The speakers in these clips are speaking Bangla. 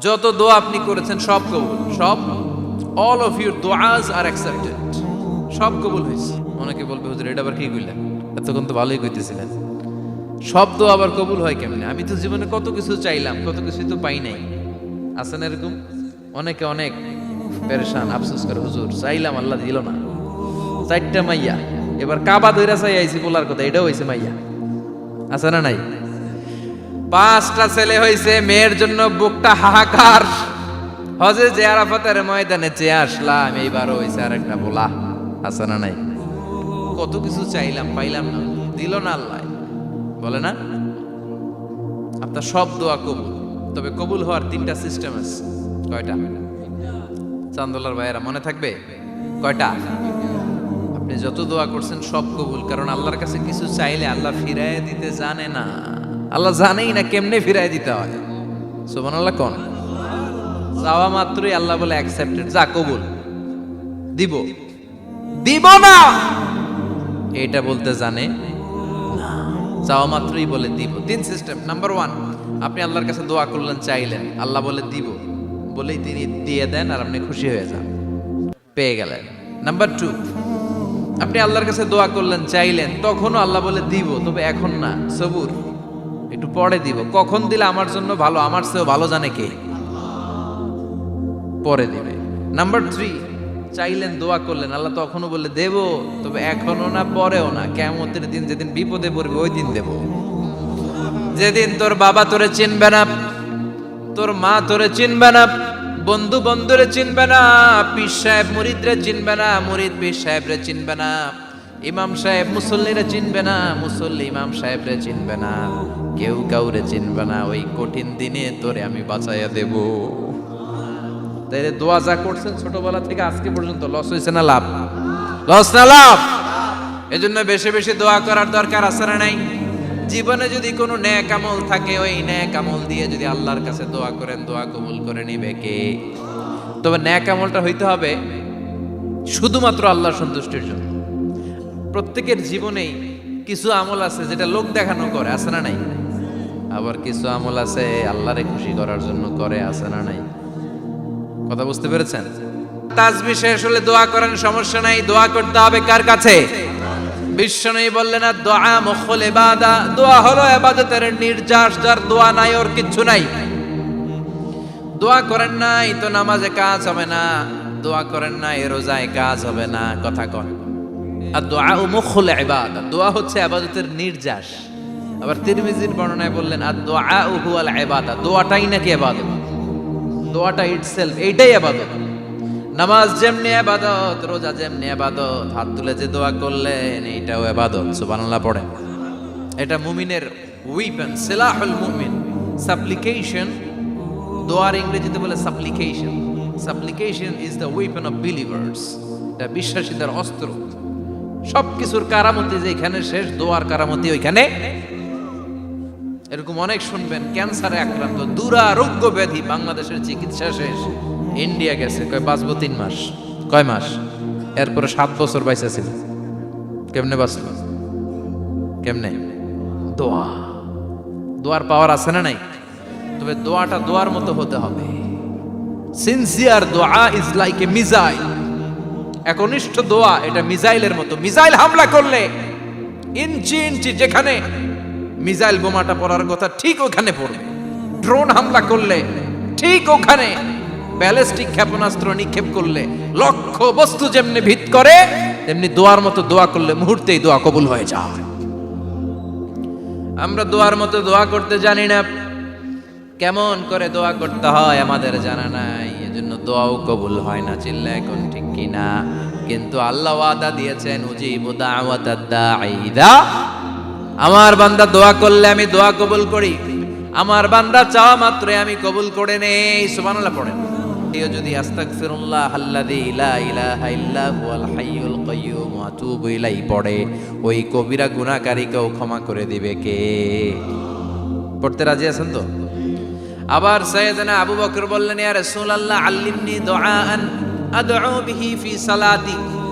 যত দোয়া আপনি করেছেন, সব কবুল। সব? অল অফ ইউর দোয়াজ আর অ্যাকসেপ্টেড সব কবুল হয়েছে। অনেকে বলবে, হুজুর, এটা আবার কি কইলেন এতক্ষণ তো ভালোই কইতেছিলেন। সব দোয়া আবার কবুল হয় কেমনে? আমি তো জীবনে কত কিছু চাইলাম, কত কিছু তো পাই নাই। আছে না এরকম? অনেকে অনেক পেরেশান, আফসোস করে, হুজুর, চাইলাম, আল্লাহ দিল না। চারটা মাইয়া। এবার কাবা ধইরা চাই আইছি বলার কথা, এটাও হয়েছে মাইয়া। আছে না নাই? পাঁচটা ছেলে হয়েছে মেয়ের জন্য বুকটা হাহাকার। হজে যে ময়দানে চেয়ে আসলাম, এইবারও হয়েছে আর একটা বলা। আছে না নাই? কত কিছু চাইলাম, পাইলাম না। দিল না আল্লাহ। বলে না? আপনার সব দোয়া কবুল। তবে কবুল হওয়ার তিনটা সিস্টেম আছে। কয়টা? চান্দোলার ভাইয়েরা, মনে থাকবে? কয়টা? আপনি যত দোয়া করছেন সব কবুল, কারণ আল্লাহর কাছে কিছু চাইলে আল্লাহ ফিরায় দিতে জানে না। আল্লাহ জানেই না কেমনে ফিরায় দিতে হয়। সোমান আল্লাহ কোন? চাওয়া মাত্রই আল্লাহ বলে অ্যাকসেপ্টেড যা কবুল। দিব। দিব না! এটা বলতে জানে? না চাওয়া মাত্রই বলে দিব। তিন সিস্টেম নাম্বার ওয়ান আপনি আল্লাহর কাছে দোয়া করলেন, চাইলেন। আল্লাহ বলে দিব। বলেই তিনি দিয়ে দেন আর আপনি খুশি হয়ে যান। পেয়ে গেলেন। নাম্বার টু আপনি আল্লাহর কাছে দোয়া করলেন, চাইলেন। তখনও আল্লাহ বলে দিব, তবে এখন না। সবুর। একটু পরে দিব। কখন দিলে আমার জন্য ভালো? আমার চেয়েও ভালো জানে কে? পরে দিবে। নাম্বার থ্রি চাইলেন, দোয়া করলেন। আল্লাহ তখনও বলে দেব, তবে এখনও না, পরেও না। কেমতের দিন যেদিন বিপদে পড়বে, ওই দিন দেব। যেদিন তোর বাবা তোরে চিনবে না, তোর মা তোরে চিনবে না, বন্ধু বন্ধুরে চিনবে না, পীর সাহেব মুরিদরে চিনবে না, মুরিদ পীর সাহেবরে চিনবে না, ইমাম সাহেব মুসল্লিরে চিনবে না, মুসল্লি ইমাম সাহেবরে চিনবে না। কেউ কাউরে চিনবে না, ওই কঠিন দিনে তোরে আমি বাঁচাইয়া দেব। তাইলে দোয়া যা করছেন ছোটবেলা থেকে আজকে পর্যন্ত, লস হয়েছে না লাভ? লস না লাভ? এজন্য বেশি বেশি দোয়া করার দরকার আছে না নাই? জীবনে যদি কোনো ন্যাক আমল থাকে, ওই ন্যাক আমল দিয়ে যদি আল্লাহর কাছে দোয়া করেন, দোয়া কবুল করে নিবে কে? তবে ন্যাক আমলটা হইতে হবে শুধুমাত্র আল্লাহর সন্তুষ্টির জন্য। প্রত্যেকের জীবনেই কিছু আমল আছে যেটা লোক দেখানো করে, আছে না নাই? আবার কিছু আমল আছে, আল্লাহরে খুশি করার জন্য করে, আছে না নাই? কথা বুঝতে পেরেছেন? তাজবি শেষ হলে দোয়া করেন, সমস্যা নাই, দোয়া করতে হবে কার কাছে? বিশ্বনবী বললেন, আর দোয়া মখল এবাদা দোয়া হলো এবাদতের নির্যাস, যার দোয়া নাই, ওর কিচ্ছু নাই। দোয়া করেন নাই তো নামাজে কাজ হবে না, দোয়া করেন নাই রোজায় কাজ হবে না, কথা কন। আর দোয়া ও মুখল ইবাদা, দোয়া হচ্ছে আবাদতের নির্যাস। আবার তিরমিজির বর্ণনায় বললেন, আর দোয়া ও হুয়াল ইবাদা দোয়াটাই নাকি ইবাদত? দোয়াটা ইটসেলফ এইটাই আবাদত নামাজ যেমনি আবাদত রোজা যেমনি আবাদত হাত তুলে যে দোয়া করলেন, এইটাও আবাদত সুবহানাল্লাহ পড়ে এটা মুমিনের উইপেন সিলাহুল মুমিন। সাপ্লিকেশন দোয়ার ইংরেজিতে বলে supplication supplication is the weapon of believers এটা বিশ্বাসীদের অস্ত্র। সব কিছুর কারামতি যেখানে শেষ, দোয়ার কারামতি ওইখানে এরকম অনেক শুনবেন, ক্যান্সারে আক্রান্ত, দুরারোগ্য ব্যাধি, বাংলাদেশের চিকিৎসা শেষ। ইন্ডিয়া গেছে, কয়, বাঁচবো তিন মাস। কয় মাস? এরপরে সাত বছর বাইসা ছিল কেমনে বাঁচল? কেমনে? দোয়া। দোয়ার পাওয়ার আছে না নাই? তবে দোয়াটা দোয়ার মতো হতে হবে। সিনসিয়ার দোয়া ইজ লাইক এ মিজাইল একনিষ্ঠ দোয়া, এটা মিজাইলের মতো। মিজাইল হামলা করলে ইঞ্চি ইঞ্চি যেখানে মিসাইল বোমাটা পড়ার কথা ঠিক ওখানে পড়বে। ড্রোন হামলা করলে ঠিক ওখানে ব্যালিস্টিক ক্ষেপণাস্ত্র নিক্ষেপ করলে লক্ষ বস্তু যেমনি ভিত করে, তেমনি দোয়ার মতো দোয়া করলে মুহূর্তেই দোয়া কবুল হয়ে যায়। আমরা দোয়ার মতো দোয়া করতে জানি না, কেমন করে দোয়া করতে হয় আমাদের জানা নাই, এজন্য দোয়াও কবুল হয় না, চিল্লা এখন ঠিক কিনা। কিন্তু আল্লাহ ওয়াদা দিয়েছেন, উজিবু দাওয়াতাদ দাঈদা আমার বান্দা দোয়া করলে আমি দোয়া কবুল করি। আমার বান্দা চাওয়া মাত্র আমি কবুল করে নেই। সুবহানাল্লাহ পড়েন। কেউ যদি আস্তাগফিরুল্লাহ আল্লাযী লা ইলাহা ইল্লা হুয়াল হাইয়ুল কাইয়্যুম ওয়া আতুবু ইলাইহি পড়ে। ওই কবিরা গুনাহকারীকেও ক্ষমা করে দিবে কে? পড়তে রাজি আছেন তো? আবার সৈয়দনা আবু বকর বললেন, ইয়া রাসূলুল্লাহ, আল্লিমনি দুআআন আদউ বিহি ফি সালাতি।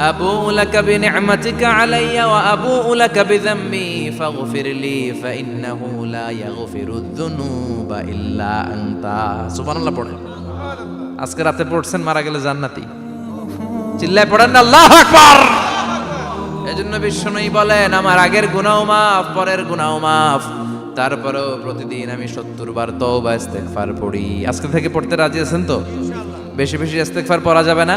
أبوء لك بنعمتك علي وأبوء لك بذنبي فاغفر لي فإنه لا يغفر الذنوب إلا أنت سبحان الله পড়েন আজকে রাতে পড়ছেন মারা গেলে জান্নাতি চিল্লায় পড়েন না আল্লাহু আকবার এজন্য বিশ্বনবী বলেন আমার আগের গুনাহ মাফ পরের গুনাহ মাফ তারপরেও প্রতিদিন আমি সত্তর বার তওবা ইস্তেগফার পড়ি আজকে থেকে পড়তে রাজি আছেন তো বেশি বেশি ইস্তেগফার পড়া যাবে না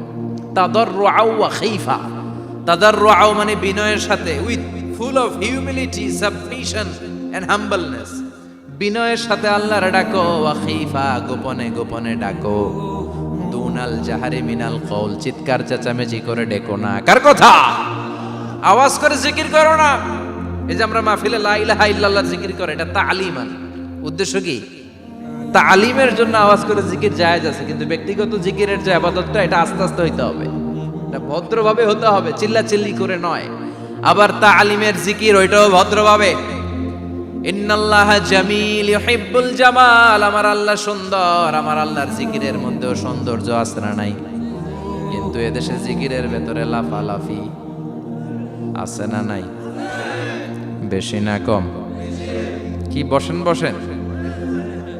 তাদাররুআ ওয়া খিফা। তাদাররুআ মানে বিনয়ের সাথে। With full of humility, submission and humbleness. বিনয়ের সাথে আল্লাহর ডাকো ওয়াখিফা গোপনে গোপনে ডাকো। দুনাল জাহারে মিনাল কৌল চিৎকার চেঁচামেচি করে ডেকো না। কার কথা? আওয়াজ করে জিকির করো না। এই যে আমরা মাহফিলে লা ইলাহা ইল্লাল্লাহ জিকির করে, এটা তালিমান। উদ্দেশ্য কি? তালিমের জন্য আওয়াজ করে জিকির জায়েজ আছে, কিন্তু ব্যক্তিগত জিকিরের যে আবাদতটা, এটা আস্তে আস্তে হইতে হবে। এটা ভদ্রভাবে হতে হবে চিল্লা চিল্লি করে নয়। আবার তালিমের জিকির, ওইটাও ভদ্রভাবে। ইন্নাল্লাহ জামিল ইউহিব্বুল জামাল, আমার আল্লাহ সুন্দর। আমার আল্লাহর জিকিরের মধ্যেও সৌন্দর্য না নাই? কিন্তু এদেশে জিকিরের ভেতরে লাফালাফি আছে না নাই? বেশি না কম? কি, বসেন বসেন।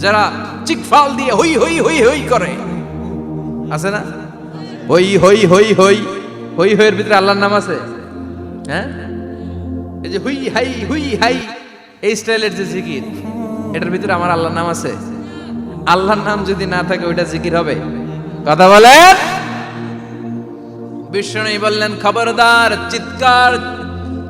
যারা চিকফাল দিয়ে হই হই হই হই করে। আছে না? হই হই হই হই হই, হইয়ের ভিতরে আল্লাহর নাম আছে? হ্যাঁ? এই যে হুই, হাই হুই, হাই, এই স্টাইলের যে জিকির, এটার ভিতরে আমার আল্লাহর নাম আছে। আল্লাহর নাম যদি না থাকে, ওইটা জিকির হবে। কথা বলেন? বিষ্ণু বললেন, খবরদার, চিৎকার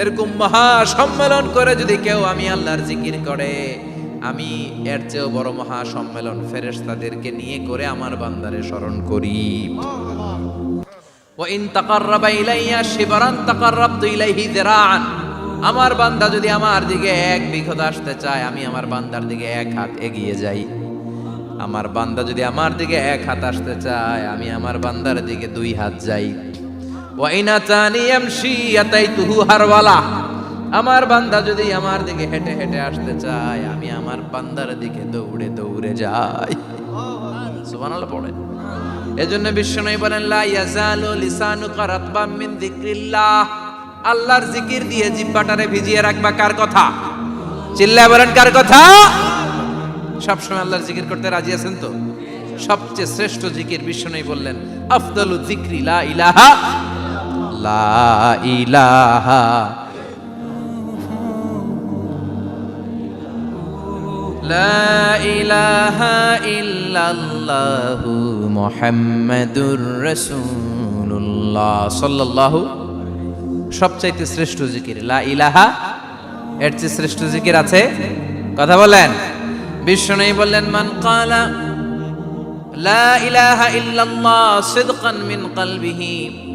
এরকম মহা সম্মেলন করে যদি কেউ আমি আল্লাহর জিকির করে, আমি এর চেয়েও বড় মহা সম্মেলন ফেরেশতাদেরকে নিয়ে করে আমার বান্দারে স্মরণ করি। শিবরান ইলাইহি আমার বান্দা যদি আমার দিকে এক বিঘত আসতে চায়, আমি আমার বান্দার দিকে এক হাত এগিয়ে যাই। আমার বান্দা যদি আমার দিকে এক হাত আসতে চায়, আমি আমার বান্দার দিকে দুই হাত যাই। আমার বান্দা যদি আমার দিকে হেঁটে হেঁটে আসতে চায়, আমি আমার বান্দার দিকে দৌড়ে দৌড়ে যাই। পড়েন এজন্য বিশ্বনবী বলেন, লা ইয়াজালু লিসানুকা রাতবাম মিন আল্লাহর জিকির দিয়ে জিহ্বাটারে ভিজিয়ে রাখবা কার কথা? চিল্লায় বলেন, কার কথা? সবসময় আল্লাহর জিকির করতে রাজি আছেন তো? সবচেয়ে শ্রেষ্ঠ জিকির বিষ্ণুই বললেন, আফদালু জিক্রি লা ইলাহা লা ইলাহা লা ইলাহা ইল্লাল্লাহু সবচাইতে শ্রেষ্ঠ জিকির। লা ইলাহা, এর চেয়ে শ্রেষ্ঠ জিকির আছে? কথা বলেন। বিষ্ণু বললেন, মান কালা লা ইলাহা ইল্লাল্লাহ সিদকান মিন কলবিহি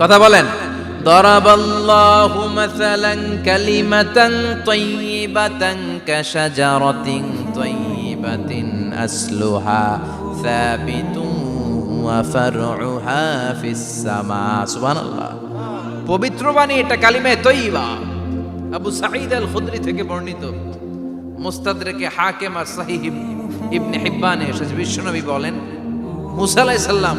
কথা বলেন ضربالله مثلا كلمة طيبة كشجرة طيبة أصلها ثابت وفرعها في السماء سبحان الله পবিত্র বাণী এটা কালিমায়ে তৈবা আবু সাঈদ আল খুদরি থেকে বর্ণিত মুস্তাদরেকে হাকিম আর সাহিহ ইবনে হিব্বানে এসেছে বিশ্বনবী বলেন মুসা আলাইহিস সালাম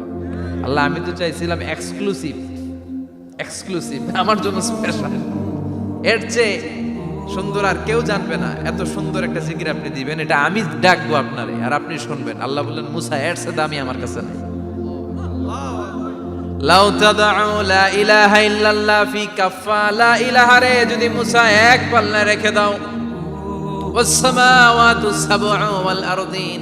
আল্লাহ, আমি তো চাইছিলাম এক্সক্লুসিভ এক্সক্লুসিভ আমার জন্য স্পেশাল এর চেয়ে সুন্দর আর কেউ জানবে না, এত সুন্দর একটা জিকির আপনি দিবেন, এটা আমি ডাকবো আপনারে, আর আপনি শুনবেন। আল্লাহ বললেন, মুসা, এর চেয়ে দামি আমার কাছে নেই। লাউ তাদাউ লা ইলাহা ইল্লাল্লাহ ফি কাফা লা ইলাহা রে, যদি মুসা এক পাল্লা রেখে দাও। ওয়াসসামাওয়াতু সাবউ ওয়াল আরদিন।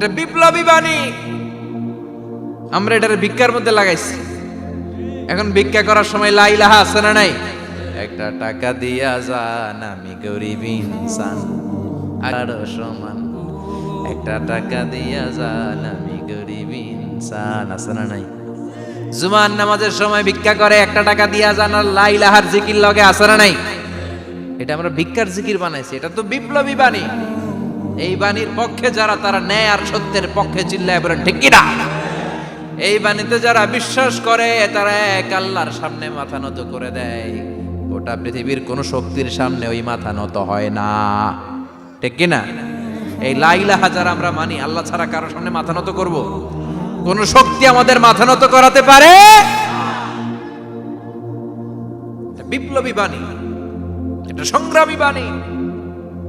এটা বিপ্লবী বাণী। আমরা এটার ভিক্ষার মধ্যে লাগাইছি। এখন ভিক্ষা করার সময় লা ইলাহা আছে না নাই? একটা টাকা দিয়া যান, আমি গরিব ইনসান। আরও সমান। একটা টাকা দিয়া যান, আমি গরিব ইনসান। আছে না নাই? জুমান নামাজের সময় ভিক্ষা করে, একটা টাকা দিয়া যান আর লা ইলাহার জিকির লগে আছে না নাই? এটা আমরা ভিক্ষার জিকির বানাইছি। এটা তো বিপ্লবী বাণী। এই বাণীর পক্ষে যারা, তারা ন্যায় আর সত্যের পক্ষে চিল্লায় বলেন, ঠিক কিনা? এই বাণীতে যারা বিশ্বাস করে, তারা এক আল্লাহর সামনে মাথা নত করে দেয়। গোটা পৃথিবীর কোন শক্তির সামনে ওই মাথা নত হয় না। ঠিক কিনা? এই লাইলাহা যারা আমরা মানি, আল্লাহ ছাড়া কারও সামনে মাথা নত করব? কোন শক্তি আমাদের মাথা নত করাতে পারে? বিপ্লবী বাণী, এটা সংগ্রামী বাণী।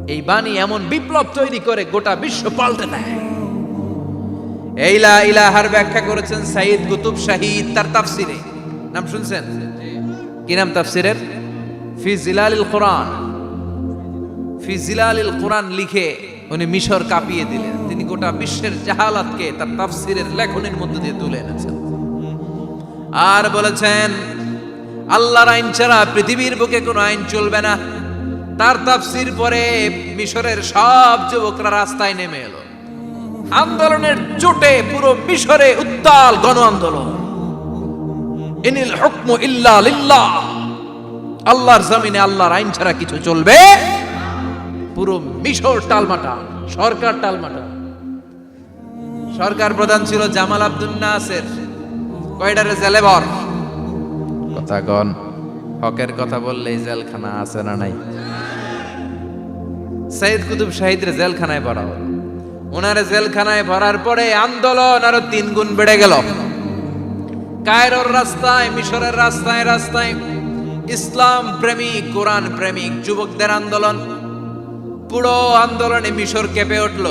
এই বাণী এমন বিপ্লব তৈরি করে গোটা বিশ্ব পাল্টে দেয়। এই ইলাহার ব্যাখ্যা করেছেন সাইদ কুতুব শাহিদ, তার তাফসিরে। নাম শুনছেন? কি নাম তাফসিরের? ফি জিলালিল কোরআন। ফি জিলালিল কোরআন লিখে উনি মিশর কাঁপিয়ে দিলেন। তিনি গোটা বিশ্বের জাহালাতকে তার তাফসিরের লেখনের মধ্যে দিয়ে তুলে এনেছেন। আর বলেছেন, আল্লাহর আইন ছাড়া পৃথিবীর বুকে কোনো আইন চলবে না। তার তাফসির পরে মিশরের সব যুবকরা রাস্তায় নেমে এলো। আন্দোলনের চোটে পুরো মিশরে উত্তাল গণ আন্দোলন। ইনিল হুকমু ইল্লা লিল্লাহ। আল্লাহর জমিনে আল্লাহর আইন ছাড়া কিছু চলবে? পুরো মিশর টালমাটা, সরকার টালমাটা। সরকার প্রধান ছিল জামাল আব্দুল নাসের। কয়ডারে জেলেবর? কথা কন, হকের কথা বললেই জেলখানা আছে না নাই? সৈয়দ কুতুব শাহিদের জেলখানায় পড়া হলো। ওনারে জেলখানায় ভরার পরে আন্দোলন আরও তিন গুণ বেড়ে গেল। কায়রোর রাস্তায়, মিশরের রাস্তায় রাস্তায় ইসলাম প্রেমিক, কোরআন প্রেমিক, যুবকদের আন্দোলন। পুরো আন্দোলনে মিশর কেঁপে উঠল।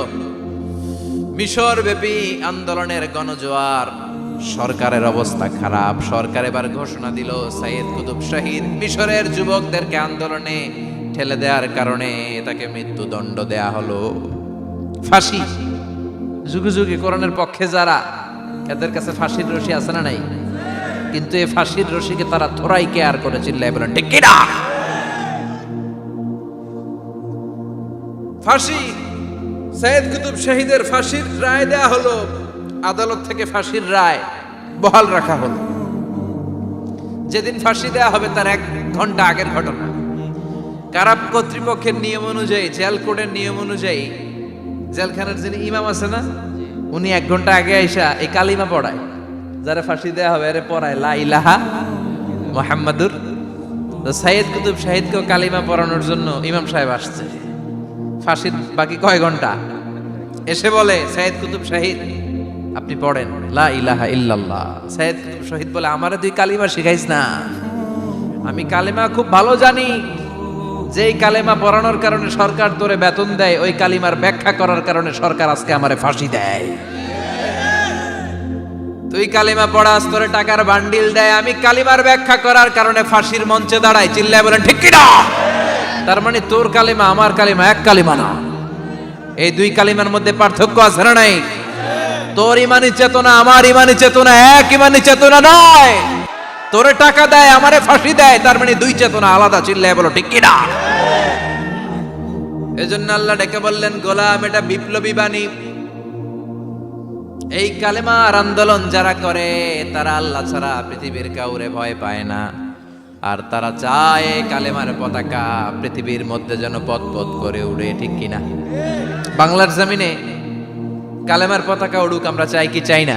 মিশর ব্যাপী আন্দোলনের গণজোয়ার। সরকারের অবস্থা খারাপ। সরকার এবার ঘোষণা দিল সাইয়েদ কুতুব শাহিদ মিশরের যুবকদেরকে আন্দোলনে ঠেলে দেওয়ার কারণে তাকে মৃত্যুদণ্ড দেয়া হলো। ফাঁসি। যুগে যুগে কোরআনের পক্ষে যারা, এদের কাছে ফাঁসির রশি আছে না নাই? কিন্তু এই ফাঁসির রশিকে তারা থোড়াই কেয়ার করে চিল্লায় বলেন, ঠিক কিনা ফাঁসি। সৈয়দ কুতুব শহীদের ফাঁসির রায় দেয়া হলো। আদালত থেকে ফাঁসির রায় বহাল রাখা হলো। যেদিন ফাঁসি দেয়া হবে তার এক ঘণ্টা আগের ঘটনা। কারাপ কর্তৃপক্ষের নিয়ম অনুযায়ী, জেল কোডের নিয়ম অনুযায়ী, জেলখানার যিনি ইমাম আছে না, উনি এক ঘণ্টা আগে আইসা এই কালিমা পড়ায়। যারা ফাঁসি দেয়া হবে আরে পড়ায়, লা ইলাহা মোহাম্মদুর তো সাইয়েদ কুতুব শাহিদকেও কালিমা পড়ানোর জন্য ইমাম সাহেব আসছে। ফাঁসির বাকি কয় ঘণ্টা? এসে বলে, সাইয়েদ কুতুব শাহিদ আপনি পড়েন। লা ইলাহা ইল্লাল্লাহ। সাইয়েদ কুতুব শহীদ বলে, আমারে তুই কালিমা শিখাইস না। আমি কালিমা খুব ভালো জানি। যেই কালেমা পড়ানোর কারণে সরকার তোরে বেতন দেয়, ওই কালিমার ব্যাখ্যা করার কারণে সরকার আজকে আমারে ফাঁসি দেয়। তুই কালিমা পড়াস, তোরে টাকার বান্ডিল দেয়, আমি কালিমার ব্যাখ্যা করার কারণে ফাঁসির মঞ্চে দাঁড়াই, চিল্লায় বলেন, ঠিক কিনা? তার মানে তোর কালিমা আমার কালিমা, এক কালিমা না। এই দুই কালিমার মধ্যে পার্থক্য আছে না নাই? তোর ইমানি চেতনা, আমার ইমানি চেতনা, এক ইমানি চেতনা নয়। তোরে টাকা দেয়, আমারে ফাঁসি দেয়, তার মানে দুই চেতনা আলাদা, চিল্লায় বলো, ঠিক কিনা? এজন্য আল্লাহ ডেকে বললেন, গোলাম, এটা বিপ্লবী বাণী। এই কালেমার আন্দোলন যারা করে, তারা আল্লাহ ছাড়া পৃথিবীর কাউরে ভয় পায় না। আর তারা চায় কালেমার পতাকা পৃথিবীর মধ্যে যেন পথ পথ করে উড়ে, ঠিক কিনা? বাংলার জমিনে কালেমার পতাকা উড়ুক, আমরা চাই কি চাই না?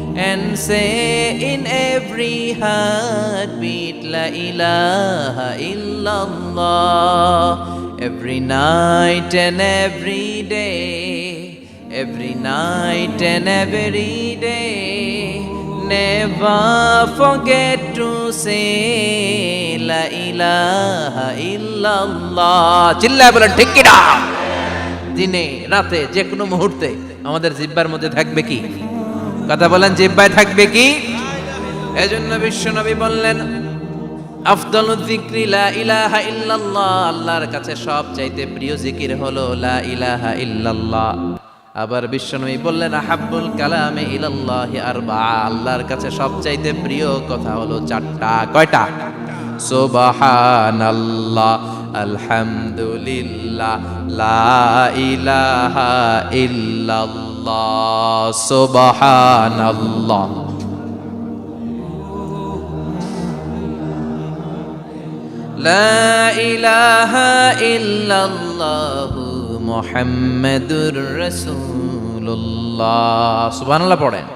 and say in every heartbeat La ilaha illallah. Every night and every day, every night and every day. Never forget to say La ilaha illallah. চিল্লায় বলেন ঠিক কিনা দিনে রাতে যে কোনো মুহূর্তে আমাদের জিব্বার মধ্যে থাকবে কি কথা বলেন, জিব্বায় থাকবে কি? এজন্য বিশ্বনবী বললেন, আফদল যিকরি লা ইলাহা ইল্লাল্লাহ। আল্লাহর কাছে সব চাইতে প্রিয় জিকির হলো লা ইলাহা ইল্লাল্লাহ। আবার বিশ্বনবী বললেন, আহাব্বুল কালামে ইলাল্লাহি আরবা আল্লাহর কাছে সব চাইতে প্রিয় কথা হলো চারটা, কয়টা? সুবহানাল্লাহ, আলহামদুলিল্লাহ, লা ইলাহা ইল্লাল্লাহ। সুবহানাল্লাহ لا إله إلا الله محمد رسول الله সুবহান আল্লাহ পড়েন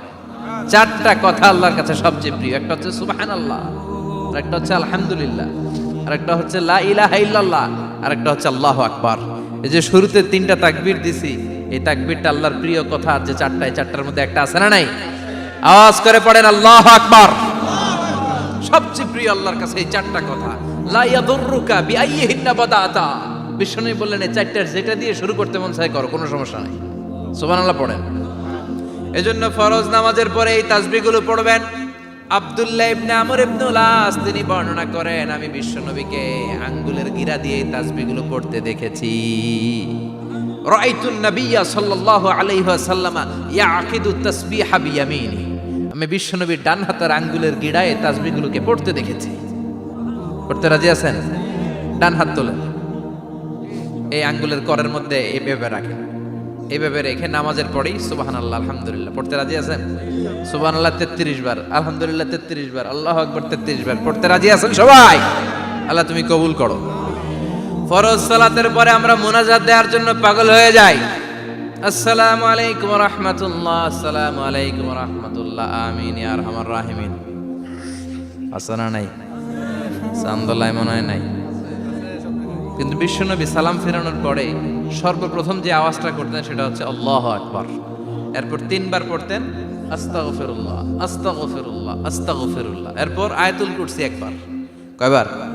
চারটা কথা আল্লাহর কাছে সবচেয়ে প্রিয় একটা হচ্ছে সুবহান আল্লাহ আর একটা হচ্ছে আলহামদুলিল্লাহ আর একটা হচ্ছে লা ইলাহা ইল্লাল্লাহ আর একটা হচ্ছে আল্লাহু আকবার এই যে শুরুতে তিনটা তাকবীর দিছি এই তাকবীরটা আল্লাহর প্রিয় কথা যে চারটা এই চারটার মধ্যে একটা আছে না নাই? আওয়াজ করে পড়েন, আল্লাহু আকবার। সবচেয়ে প্রিয় আল্লাহর কাছে এই চারটা কথা। লা ইয়াদুররুকা বিআইয়িহিন্না বাদাতা। বিষ্ণু বললেন, এই চারটার যেটা দিয়ে শুরু করতে মন চাই করো, কোনো সমস্যা নাই। সুবহানাল্লাহ পড়েন। এজন্য ফরজ নামাজের পরে এই তাসবিহগুলো পড়বেন। আব্দুল্লাহ ইবনে আমর ইবনুল আস তিনি বর্ণনা করেন, আমি বিশ্বনবীকে আঙ্গুলের গিরা দিয়ে এই তাসবিহগুলো পড়তে দেখেছি। রাআইতুন নাবিয়্যা সাল্লাল্লাহু আলাইহি ইয়াকিদু তাসবিহা বিয়ামিনি আমি বিশ্বনবীর ডান হাতের আঙ্গুলের গিড়ায় তাসবিহগুলোকে পড়তে দেখেছি। পড়তে রাজি আছেন? ডান হাত তোলেন। এই আঙ্গুলের করের মধ্যে এভাবে রাখেন। এইভাবে রেখে নামাজের পরেই সুবাহান আল্লাহ আলহামদুলিল্লাহ। পড়তে রাজি আছেন? সুবাহান আল্লাহ তেত্রিশ বার। আলহামদুলিল্লাহ, তেত্রিশ বার। আল্লাহ আকবর, তেত্রিশ বার। পড়তে রাজি আছেন সবাই? আল্লাহ তুমি কবুল করো। ফরজ সালাতের পরে আমরা মোনাজাত দেওয়ার জন্য পাগল হয়ে যাই। আসসালামু আলাইকুম রহমতুল্লাহ, আসসালামু আলাইকুম রহমতুল্লাহ, আমিন ইয়ার আমার রাহিমিন। আসানা নাই? চান্দোল্লাহ মনে হয় নাই। কিন্তু বিশ্বনবী সালাম ফেরানোর পরে সর্বপ্রথম যে আওয়াজটা করতেন সেটা হচ্ছে আল্লাহ আকবার। এরপর তিনবার পড়তেন, আস্তাগফিরুল্লাহ আস্তাগফিরুল্লাহ আস্তাগফিরুল্লাহ। এরপর আয়াতুল কুরসি একবার। কয়বার?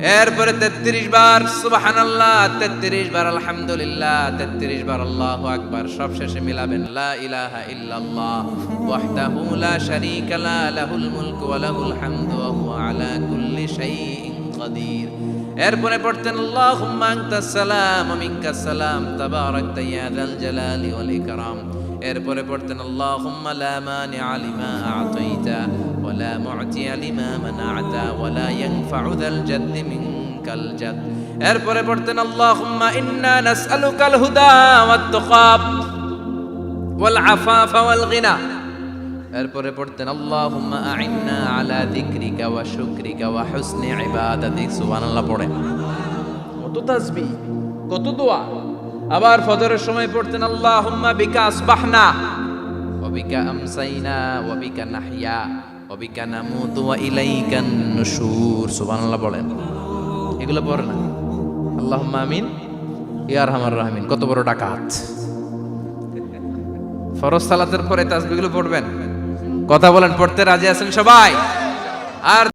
এরপরে তেত্রিশ বার সুবাহান আল্লাহ তেত্রিশ বার, আলহামদুলিল্লাহ, তেত্রিশ বার, আল্লাহ আকবার সব শেষে মিলাবেন, লা ইলাহা ইল্লাল্লাহ, ওয়াহদাহু লা শারীকা লা, লাহুল মুলকু ওয়া লাহুল হামদু, ওয়া হুয়া আলা কুল্লি শাইইন কাদির। এরপরে পড়তেন, আল্লাহুম্মা আনতাস সালাম, ওয়া মিনকাস সালাম, তাবারাকতা ইয়া যাল জালালি ওয়াল ইকরাম। এরপরে পড়তেন, আল্লাহুম্মা লা মানিআ লিমা আ'তাইতা ওয়া লা মু'তিয়া লিমা মানা'তা ওয়া লা ইয়ানফা'ু যাল জাদ্দি মিনকাল জাদ এরপরে পড়তেন, আল্লাহুম্মা ইন্না নাসআলুকাল হুদা ওয়াত তুকাব ওয়াল আফাফা ওয়াল গিনা। এরপরে পড়তেন, আল্লাহুম্মা আ'ইন্না আলা যিকরিকা ওয়া শুকরিকা ওয়া হুসনি ইবাদাতিক সুবহানাল্লাহ পড়েন। কত তাসবিহ, কত দোয়া। আবার ফজরের সময় পড়তেন, আল্লাহুম্মা বিকা আসবাহনা, ওয়া বিকা আমসাইনা, ওয়া বিকা নাহইয়া, ওয়া বিকা নামুতু, ওয়া ইলাইকান নুশুর। সুবহানাল্লাহ বলেন। এগুলো পড়ে না? আল্লাহুম্মা আমিন, ইয়া আরহামার রাহিমিন। কত বড় ডাকাত। ফরজ সালাতের পরে তাসবিহগুলো পড়বেন। কথা বলেন, পড়তে রাজি আছেন সবাই? আর